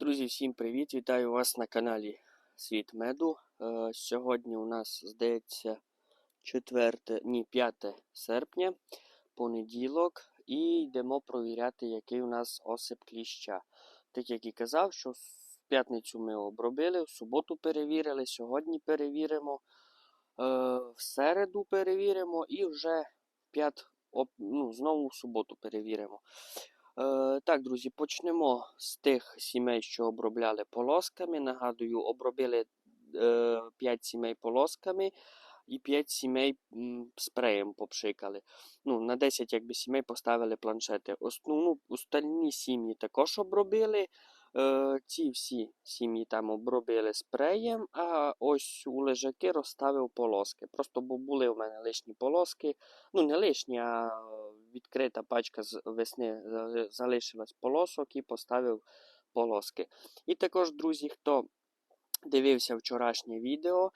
Друзі, всім привіт! Вітаю вас на каналі Світ Меду. Е, сьогодні у нас, здається, 4, ні, 5 серпня, понеділок, і йдемо провіряти, який у нас осип кліща. Так як і казав, що в п'ятницю ми обробили, в суботу перевірили, сьогодні перевіримо, е, в середу перевіримо і вже в п'ят, об- ну, знову в суботу перевіримо. Е, так, друзі, почнемо з тих сімей, що обробляли полосками. Нагадую, обробили е, 5 сімей полосками і 5 сімей спреєм попшикали. Ну, на 10 якби, сімей поставили планшети. Основну, остальні сім'ї також обробили. Е, ці всі сім'ї там обробили спреєм, а ось у лежаки розставив полоски. Просто бо були у мене лишні полоски. Ну, не лишні, а відкрита пачка з весни залишилась полосок і поставив полоски. І також, друзі, хто дивився вчорашнє відео,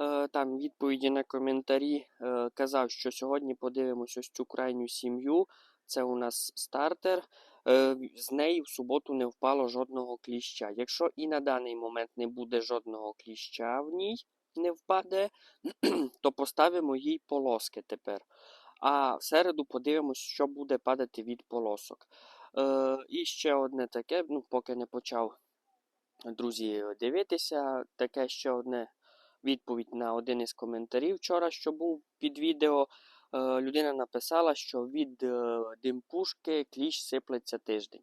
е, там відповіді на коментарі е, казав, що сьогодні подивимось ось цю крайню сім'ю. Це у нас стартер. Е, З неї в суботу не впало жодного кліща. Якщо і на даний момент не буде жодного кліща в ній, не впаде, то поставимо їй полоски тепер. А в середу подивимось, що буде падати від полосок. Е, і ще одне таке, ну, поки не почав, друзі, дивитися, таке ще одне відповідь на один із коментарів вчора, що був під відео. Е, людина написала, що від е, димпушки кліщ сиплеться тиждень.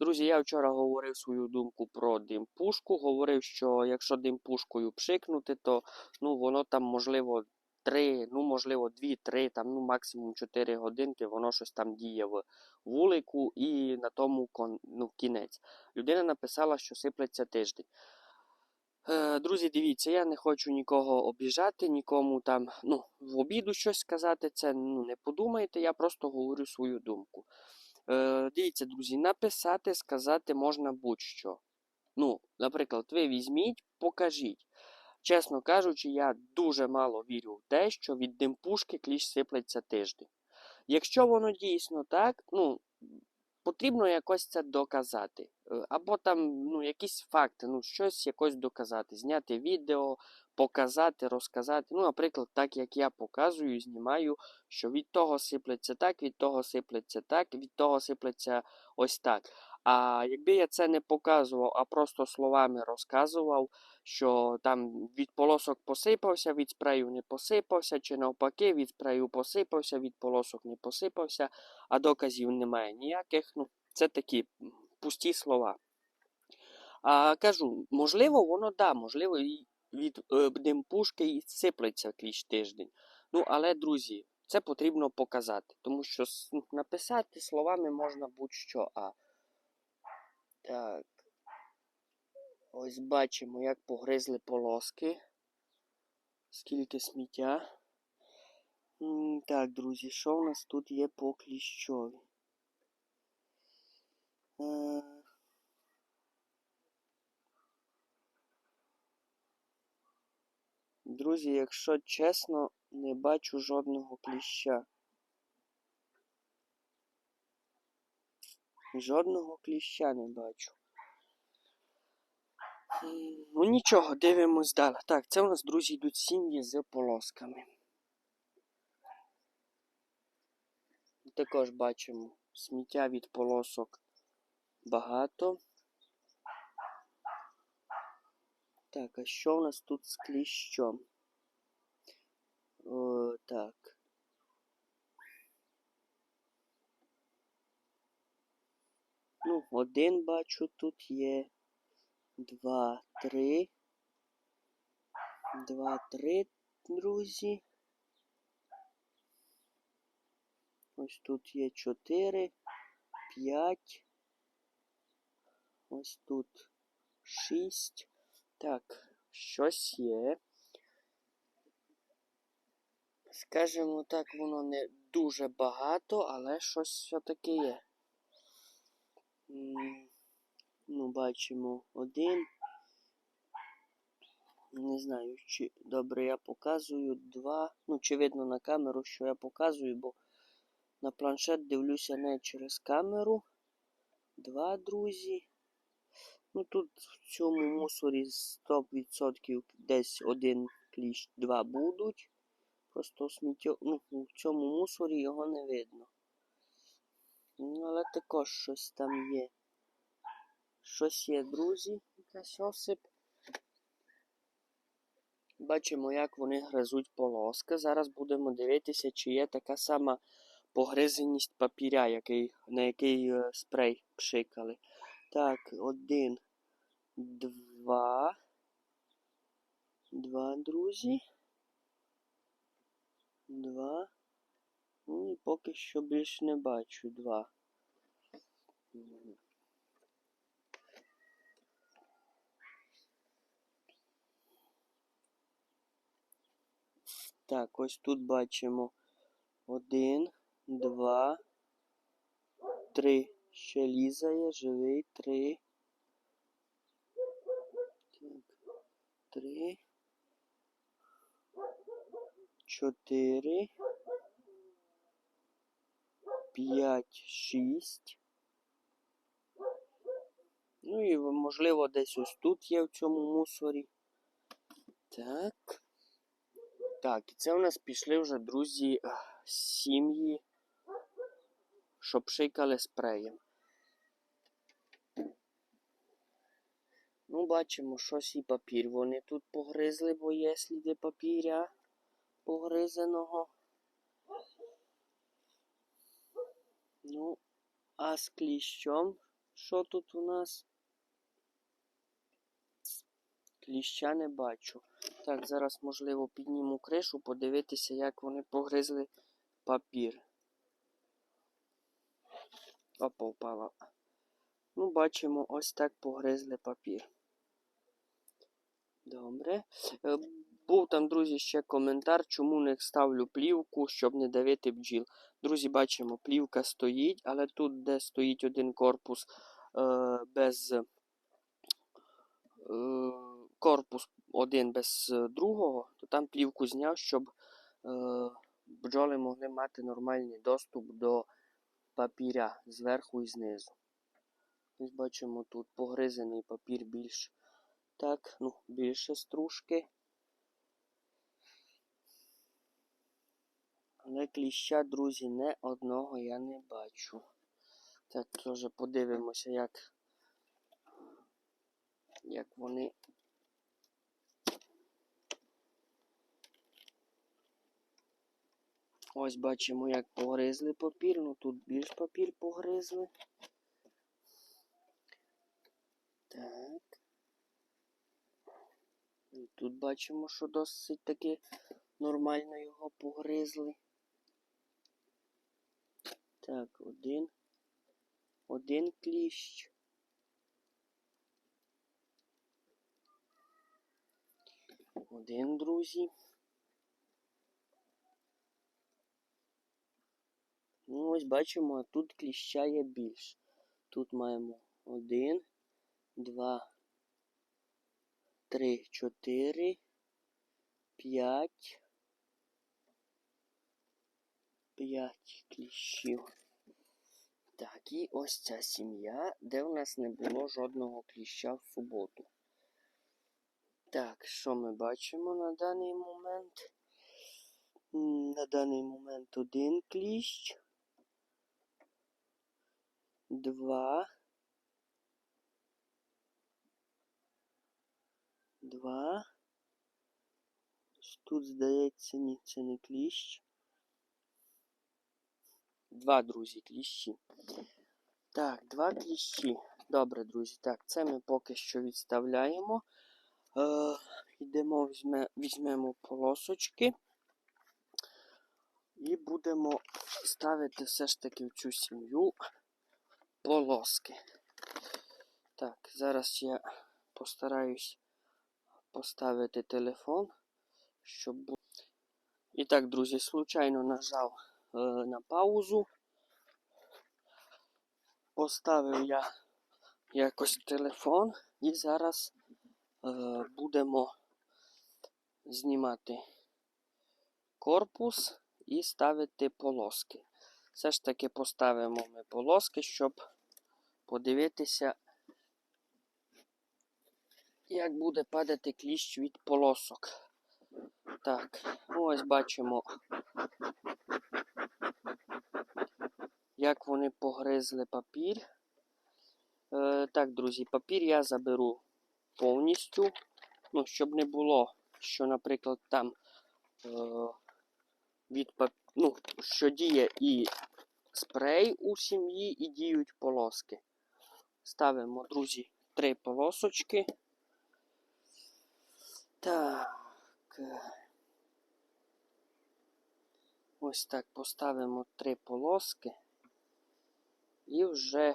Друзі, я вчора говорив свою думку про димпушку. Говорив, що якщо димпушкою пшикнути, то ну, воно там можливо 3, ну можливо 2-3, там, ну максимум 4 годинки, воно щось там діє в вулику і на тому ну, кінець. Людина написала, що сиплеться тиждень. Е, Друзі, дивіться, я не хочу нікого обіжати, нікому там ну, в обіду щось сказати. Це ну, не подумайте, я просто говорю свою думку. Е, Дивіться, друзі, написати, сказати можна будь-що. Ну, наприклад, ви візьміть, покажіть. Чесно кажучи, я дуже мало вірю в те, що від димпушки кліщ сиплеться тиждень. Якщо воно дійсно так, ну, потрібно якось це доказати. Е, Або там ну, якісь факти, ну, щось якось доказати, зняти відео, показати, розказати. Ну, наприклад, так як я показую, знімаю, що від того сиплеться так, від того сиплеться так, від того сиплеться ось так. А якби я це не показував, а просто словами розказував, що там від полосок посипався, від спрею не посипався, чи навпаки, від спрею посипався, від полосок не посипався, а доказів немає ніяких. Ну, це такі пусті слова. А кажу, можливо, воно да, можливо, від е, димпушки і сиплеться кліщ тиждень. Ну, але, друзі, це потрібно показати, тому що ну, написати словами можна будь-що. А так. Ось бачимо, як погризли полоски. Скільки сміття. Так, друзі, що у нас тут є по кліщові? Е, Друзі, якщо чесно, не бачу жодного кліща. Жодного кліща не бачу. Ну нічого, дивимось далі. Так, це у нас, друзі, йдуть сім'ї з полосками. Також бачимо сміття від полосок багато. Так, а що у нас тут з кліщом? О, так. Ну, один бачу тут є. Два, три. Два, три, друзі. Ось тут є чотири, п'ять. Ось тут шість. Так, щось є. Скажімо так, воно не дуже багато, але щось все-таки є. Ну, бачимо один. Не знаю, чи добре я показую. Два. Ну, чи видно на камеру, що я показую, бо на планшет дивлюся не через камеру. Два, друзі. Ну тут в цьому мусорі 100% десь один кліщ, два будуть. Просто сміття, ну, в цьому мусорі його не видно. Ну, але також щось там є. Щось є, друзі, якась осип. Бачимо, як вони гризуть полоски. Зараз будемо дивитися, чи є така сама погризеність папіря, який, на який е, спрей пшикали. Так, один, два. Два, друзі. Два. Ну і поки що більш не бачу. Два. Так, ось тут бачимо один, два, три. Ще лізає, живий, три. Так, три. Чотири. П'ять, шість. Ну і можливо десь ось тут є в цьому мусорі. Так. Так, і це у нас пішли вже, друзі, сім'ї, що пшикали спреєм. Ну, бачимо, щось і папір. Вони тут погризли, бо є сліди папіря погризеного. Ну, а з кліщом, що тут у нас? Кліща не бачу. Так, зараз, можливо, підніму кришу, подивитися, як вони погризли папір. Опа, впала. Ну, бачимо, ось так погризли папір. Добре. Е, Був там, друзі, ще коментар, чому не ставлю плівку, щоб не давити бджіл. Друзі, бачимо, плівка стоїть, але тут, де стоїть один корпус е, без е, корпус один без е, другого, то там плівку зняв, щоб е, бджоли могли мати нормальний доступ до папіря зверху і знизу. Ось бачимо тут погризений папір більш так, ну, більше стружки. Але кліща, друзі, не одного я не бачу. Так, теж подивимося, як, як вони. Ось бачимо, як погризли папір. Ну тут більш папір погризли. Так. І тут бачимо, що досить таки нормально його погризли. Так, один. Один кліщ. Один, друзі. Ну, ось бачимо, тут кліща є більше. Тут маємо один, два, три, чотири, п'ять. П'ять кліщів. Так, і ось ця сім'я, де в нас не було жодного кліща в суботу. Так, що ми бачимо на даний момент? На даний момент один кліщ. Два. Два. Тут, здається, ні, це не кліщ. Два, друзі, кліщі. Так, два кліщі. Добре, друзі. Так, це ми поки що відставляємо. Е, Йдемо, візьме, візьмемо полосочки. І будемо ставити все ж таки в цю сім'ю полоски. Так, зараз я постараюсь поставити телефон, щоб. І так, друзі, случайно нажав е, на паузу. Поставив я якось телефон і зараз е, будемо знімати корпус і ставити полоски. Все ж таки поставимо ми полоски, щоб подивитися, як буде падати кліщ від полосок. Так, ось бачимо, як вони погризли папір. Е, так, друзі, папір я заберу повністю. Ну, щоб не було, що, наприклад, там е, від пап... ну, що діє і спрей у сім'ї, і діють полоски. Ставимо, друзі, три полосочки. Так. Ось так поставимо три полоски. І вже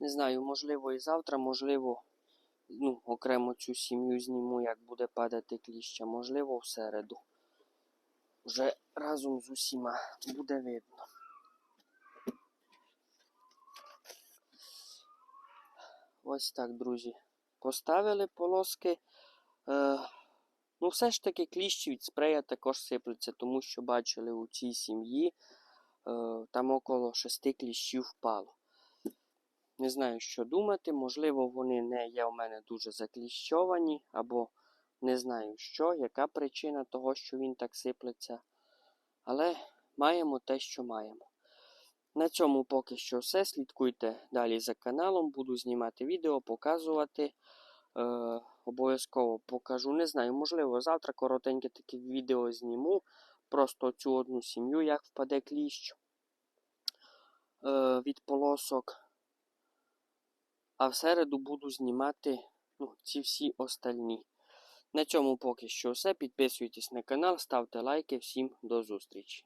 не знаю, можливо, і завтра, можливо, ну, окремо цю сім'ю зніму, як буде падати кліща, можливо, в середу. Вже разом з усіма буде видно. Ось так, друзі. Поставили полоски. Е, ну, все ж таки кліщі від спрея також сиплеться, тому що бачили у цій сім'ї е, там около шести кліщів впало. Не знаю, що думати. Можливо, вони не є у мене дуже закліщовані, або не знаю що, яка причина того, що він так сиплеться. Але маємо те, що маємо. На цьому поки що все. Слідкуйте далі за каналом, буду знімати відео, показувати. Е, обов'язково покажу. Не знаю, можливо, завтра коротеньке таке відео зніму. Просто цю одну сім'ю, як впаде кліщ е, від полосок. А в середу буду знімати ну, ці всі остальні. На цьому поки що все. Підписуйтесь на канал, ставте лайки. Всім до зустрічі.